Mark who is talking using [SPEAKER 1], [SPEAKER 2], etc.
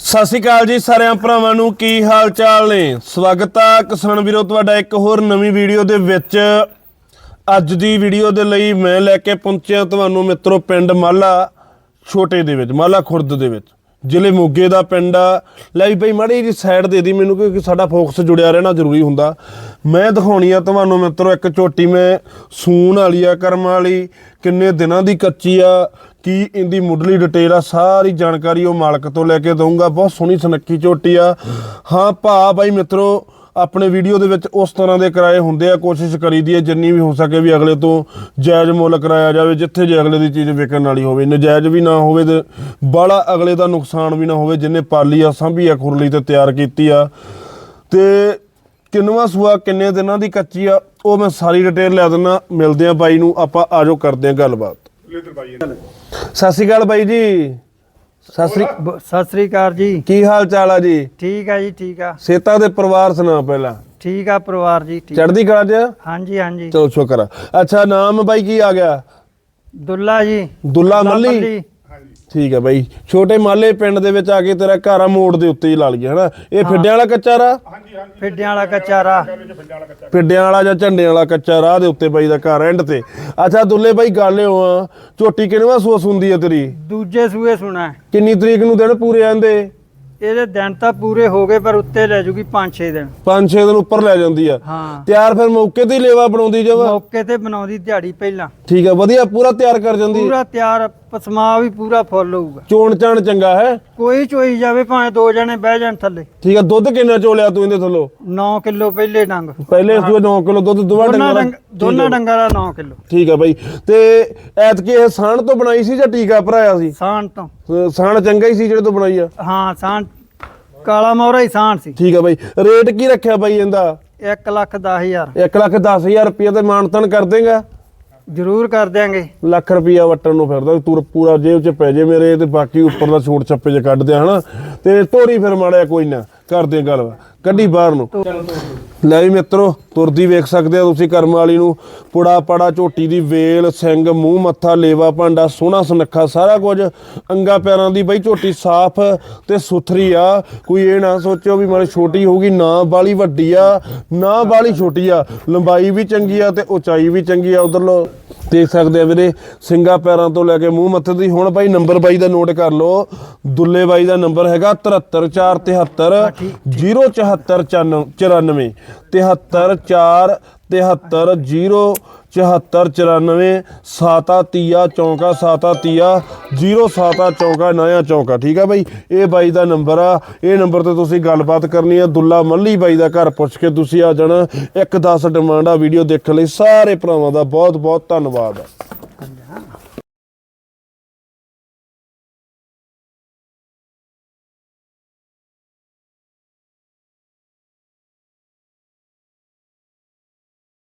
[SPEAKER 1] ਸਤਿ ਸ਼੍ਰੀ ਅਕਾਲ ਜੀ ਸਾਰਿਆਂ ਭਰਾਵਾਂ ਨੂੰ, ਕੀ ਹਾਲ ਚਾਲ ਨੇ? ਸਵਾਗਤ ਆ ਕਿਸਾਨ ਵੀਰੋ, ਤੁਹਾਡਾ ਇੱਕ ਹੋਰ ਨਵੀਂ ਵੀਡੀਓ ਦੇ ਵਿੱਚ। ਅੱਜ ਦੀ ਵੀਡੀਓ ਦੇ ਲਈ ਮੈਂ ਲੈ ਕੇ ਪਹੁੰਚਿਆ ਤੁਹਾਨੂੰ ਮਿੱਤਰੋ, ਪਿੰਡ ਮਾਲਾ, ਛੋਟੇ ਦੇ ਵਿੱਚ, ਮਾਲਾ ਖੁਰਦ ਦੇ ਵਿੱਚ। ਜ਼ਿਲ੍ਹੇ ਮੋਗੇ ਦਾ ਪਿੰਡ ਆ। ਲੈ ਵੀ ਬਈ ਮਾੜੀ ਜੀ ਸਾਈਡ ਦੇ ਦੀ ਮੈਨੂੰ, ਕਿਉਂਕਿ ਸਾਡਾ ਫੋਕਸ ਜੁੜਿਆ ਰਹਿਣਾ ਜ਼ਰੂਰੀ ਹੁੰਦਾ। ਮੈਂ ਦਿਖਾਉਣੀ ਆ ਤੁਹਾਨੂੰ ਮਿੱਤਰੋ, ਇੱਕ ਝੋਟੀ ਮੈਂ, ਸੂਣ ਵਾਲੀ ਆ, ਕਰਮ ਵਾਲੀ। ਕਿੰਨੇ ਦਿਨਾਂ ਦੀ ਕੱਚੀ ਆ ਕੀ ਇਹਦੀ ਮੁੱਢਲੀ ਡਿਟੇਲ ਆ, ਸਾਰੀ ਜਾਣਕਾਰੀ ਉਹ ਮਾਲਕ ਤੋਂ ਲੈ ਕੇ ਦਊਂਗਾ। ਬਹੁਤ ਸੋਹਣੀ ਸੁਨੱਖੀ ਝੋਟੀ ਆ। ਹਾਂ ਭਾ ਬਾਈ ਮਿੱਤਰੋ, ਆਪਣੇ ਵੀਡੀਓ ਦੇ ਵਿੱਚ ਉਸ ਤਰ੍ਹਾਂ ਦੇ ਕਿਰਾਏ ਹੁੰਦੇ ਆ, ਕੋਸ਼ਿਸ਼ ਕਰੀਦੀ ਹੈ ਜਿੰਨੀ ਵੀ ਹੋ ਸਕੇ ਵੀ ਅਗਲੇ ਤੋਂ ਜਾਇਜ਼ ਮੁੱਲ ਕਰਾਇਆ ਜਾਵੇ, ਜਿੱਥੇ ਜੇ ਅਗਲੇ ਦੀ ਚੀਜ਼ ਵਿਕਣ ਵਾਲੀ ਹੋਵੇ। ਨਜਾਇਜ਼ ਵੀ ਨਾ ਹੋਵੇ ਤੇ ਬਾਲਾ ਅਗਲੇ ਦਾ ਨੁਕਸਾਨ ਵੀ ਨਾ ਹੋਵੇ, ਜਿੰਨੇ ਪਾਲੀ ਆ, ਸਾਂਭੀ ਆ, ਖੁਰਲੀ ਤੇ ਤਿਆਰ ਕੀਤੀ ਆ। ਤੇ ਕਿੰਨਵਾ ਸੂਆ, ਕਿੰਨੇ ਦਿਨਾਂ ਦੀ ਕੱਚੀ ਆ, ਉਹ ਮੈਂ ਸਾਰੀ ਡਿਟੇਲ ਲੈ ਦਿੰਦਾ ਮਿਲਦੇ ਆ ਬਾਈ ਨੂੰ, ਆਪਾਂ ਆਜੋ ਕਰਦੇ ਆ ਗੱਲਬਾਤ। ਸਤਿ ਸ਼੍ਰੀ ਅਕਾਲ ਬਾਈ ਜੀ। ਸਤਿ ਸ਼੍ਰੀ
[SPEAKER 2] ਬ- ਸਤਿ ਸ੍ਰੀ ਅਕਾਲ ਜੀ।
[SPEAKER 1] ਕੀ ਹਾਲ ਚਾਲ ਆ ਜੀ?
[SPEAKER 2] ਠੀਕ ਆ ਜੀ ਠੀਕ ਆ।
[SPEAKER 1] ਸੇਤਾ ਦੇ ਪਰਿਵਾਰ ਸੁਣਾ ਪਹਿਲਾਂ।
[SPEAKER 2] ਠੀਕ ਆ ਪਰਿਵਾਰ ਜੀ ਠੀਕ
[SPEAKER 1] ਚੜ੍ਹਦੀ ਕਲਾ ਚ?
[SPEAKER 2] ਹਾਂਜੀ ਹਾਂਜੀ।
[SPEAKER 1] ਚਲੋ ਸ਼ੁਕਰ ਆ। ਅੱਛਾ ਨਾਮ ਬਾਈ ਕੀ ਆ ਗਿਆ?
[SPEAKER 2] ਦੁੱਲਾ ਜੀ।
[SPEAKER 1] ਦੁੱਲਾ ਮੱਲੀ। ਠੀਕ ਹੈ ਬਾਈ। ਛੋਟੇ ਮਾਲੇ ਪਿੰਡ ਦੇ ਵਿੱਚ ਆ ਕੇ ਤੇਰਾ ਘਰ ਆ ਮੋੜ ਦੇ ਉੱਤੇ ਹੀ ਲਾ ਲਈਏ ਹਨਾ? ਇਹ ਫਿੱਡਿਆਂ ਵਾਲਾ ਕੱਚਾ ਰਾਹ?
[SPEAKER 2] ਫਿੱਡਿਆਂ ਵਾਲਾ ਕਚਾਰਾ
[SPEAKER 1] ਫਿੱਡਿਆਂ ਵਾਲਾ ਜਾਂ ਝੰਡਿਆਂ ਵਾਲਾ ਕੱਚਾ ਰਾਹ ਦੇ ਉੱਤੇ ਬਾਈ ਦਾ ਘਰ ਐਂਡ ਤੇ। ਅੱਛਾ ਦੁੱਲੇ ਬਾਈ ਗੱਲ ਓ ਆ ਝੋਟੀ ਕਿਨਵਾ ਸੂਸ ਹੁੰਦੀ ਆ ਤੇਰੀ?
[SPEAKER 2] ਦੂਜੇ ਸੂਏ ਸੁਣਾ। ਹੈ।
[SPEAKER 1] ਕਿੰਨੀ ਤਰੀਕ ਨੂੰ ਦਿਨ ਪੂਰੇ ਆਂਦੇ
[SPEAKER 2] ਇਹਦੇ? ਦਿਨ ਤਾਂ ਪੂਰੇ ਹੋ ਗਏ ਪਰ ਉੱਤੇ ਲੈ ਜੂਗੀ 5-6 ਦਿਨ।
[SPEAKER 1] 5-6 ਦਿਨ ਉੱਪਰ ਲੈ ਜਾਂਦੀ ਆ।
[SPEAKER 2] ਹਾਂ।
[SPEAKER 1] ਤਿਆਰ ਫਿਰ ਮੌਕੇ ਤੇ ਹੀ ਲੇਵਾ ਬਣਾਉਂਦੀ ਜਵਾ
[SPEAKER 2] ਮੌਕੇ ਤੇ ਬਣਾਉਂਦੀ ਦਿਹਾੜੀ ਪਹਿਲਾਂ।
[SPEAKER 1] ਠੀਕ ਆ ਵਧੀਆ ਪੂਰਾ ਤਿਆਰ ਕਰ ਜਾਂਦੀ?
[SPEAKER 2] ਪੂਰਾ ਤਿਆਰ ਪਸਮਾ ਵੀ ਪੂਰਾ ਫੁੱਲ ਹੋਊਗਾ।
[SPEAKER 1] ਚੋਣ ਚਾਣ ਚੰਗਾ ਹੈ?
[SPEAKER 2] ਕੋਈ ਚੋਈ ਜਾਵੇ ਭਾਵੇਂ ਦੋ ਜਣੇ ਬਹਿ ਜਾਣ ਥੱਲੇ।
[SPEAKER 1] ਠੀਕ ਆ ਦੁੱਧ ਕਿੰਨਾ ਚੋਲਿਆ ਤੂੰ ਇਹਦੇ ਥੱਲੋਂ?
[SPEAKER 2] 9 ਕਿਲੋ ਪਹਿਲੇ ਡੰਗ।
[SPEAKER 1] ਪਹਿਲੇ ਸੂਏ 9 ਕਿਲੋ ਦੁੱਧ ਦੋਵਾਂ
[SPEAKER 2] ਦੋਨਾਂ ਡੰਗ ਦੋਨਾਂ ਡੰਗਾਂ ਦਾ 9 ਕਿਲੋ।
[SPEAKER 1] ਠੀਕ ਆ ਬਾਈ। ਤੇ ਐਤਕੀ ਇਹ ਸਾਣ ਤੋਂ ਬਣਾਈ ਸੀ ਜਾਂ ਟੀਕਾ ਭਰਾਇਆ ਸੀ?
[SPEAKER 2] ਸਾਣ ਤੋਂ।
[SPEAKER 1] ਅਹ ਸਾਣ ਚੰਗਾ ਹੀ ਸੀ ਜਿਹੜੇ ਤੋਂ ਬਣਾਈ ਆ?
[SPEAKER 2] ਹਾਂ ਸਾਣ ਕਾਲਾ ਮੋਹਰਾ ਹੀ ਸਾਣ ਸੀ।
[SPEAKER 1] ਠੀਕ ਆ ਬਾਈ। ਰੇਟ ਕੀ ਰੱਖਿਆ ਬਾਈ ਇਹਦਾ?
[SPEAKER 2] 1 ਲੱਖ 10000
[SPEAKER 1] 1 ਲੱਖ 10000 ਰੁਪਏ ਤੇ ਮਾਨਤਨ ਕਰ ਦੇਗਾ?
[SPEAKER 2] ਜ਼ਰੂਰ ਕਰ ਦਿਆਂਗੇ।
[SPEAKER 1] ਲੱਖ ਰੁਪਿਆ ਵਟਣ ਨੂੰ ਫਿਰਦਾ, ਤੂੰ ਪੂਰਾ ਜੇਬ 'ਚ ਪੈ ਜੇ ਮੇਰੇ ਤੇ, ਬਾਕੀ ਉੱਪਰ ਦਾ ਛੋਟ ਛੱਪੇ 'ਚ ਕੱਢ ਦਿਆਂ, ਹਨਾ? ਤੇ ਤੋਰੀ ਫਿਰ ਮਾੜਿਆ ਕੋਈ ਨਾ ਕਰਦੇ ਗੱਲ। ਕੱਢੀ ਬਾਹਰ ਨੂੰ। ਲੈ ਵੀ ਮਿੱਤਰੋ, ਤੁਰਦੀ ਵੇਖ ਸਕਦੇ ਆ ਤੁਸੀਂ ਕਰਮ ਵਾਲੀ ਨੂੰ। ਪੁੜਾ ਪੜਾ, ਝੋਟੀ ਦੀ ਵੇਲ ਸਿੰਘ ਮੂੰਹ, ਮੱਥਾ, ਲੇਵਾ, ਭਾਂਡਾ, ਸੋਹਣਾ ਸੁਨੱਖਾ, ਸਾਰਾ ਕੁਝ। ਅੰਗਾ ਪੈਰਾਂ ਦੀ ਬਈ ਝੋਟੀ ਸਾਫ਼ ਤੇ ਸੁਥਰੀ ਆ। ਕੋਈ ਇਹ ਨਾ ਸੋਚੋ ਵੀ ਮਾੜੀ ਛੋਟੀ ਹੋਊਗੀ, ਨਾ ਬਾਲੀ ਵੱਡੀ ਆ, ਨਾ ਬਾਲੀ ਛੋਟੀ ਆ। ਲੰਬਾਈ ਵੀ ਚੰਗੀ ਆ ਤੇ ਉਚਾਈ ਵੀ ਚੰਗੀ ਆ ਉਧਰ ਲੋ ਦੇਖ ਸਕਦੇ ਆ ਵੀਰੇ ਸਿੰਗਾ ਪੈਰਾਂ ਤੋਂ ਲੈ ਕੇ ਮੂੰਹ ਮੱਥੇ ਦੀ ਹੁਣ ਬਾਈ ਨੰਬਰ ਬਾਈ ਦਾ ਨੋਟ ਕਰ ਲਓ ਦੁੱਲੇ ਬਾਈ ਦਾ ਨੰਬਰ ਹੈਗਾ 73473 07494 734 73 07494 ਸਾਤਾ ਤੀਆ, ਚੌਂਕਾ, ਸਾਤਾ ਤੀਆ 07 ਚੌਂਕਾ ਨਇਆ ਚੌਂਕਾ, ਠੀਕ ਆ ਬਾਈ? ਇਹ ਬਾਈ ਦਾ ਨੰਬਰ ਆ, ਇਹ ਨੰਬਰ ਤੇ ਤੁਸੀਂ ਗੱਲਬਾਤ ਕਰਨੀ ਆ। ਦੁੱਲਾ ਮੱਲੀ ਬਾਈ ਦਾ ਘਰ ਪੁੱਛ ਕੇ ਤੁਸੀਂ ਆ ਜਾਣਾ। ਇੱਕ 10 ਡਿਮਾਂਡ ਆ, ਵੀਡੀਓ ਦੇਖਣ ਲਈ ਸਾਰੇ ਭਰਾਵਾਂ ਦਾ ਬਹੁਤ ਬਹੁਤ ਧੰਨਵਾਦ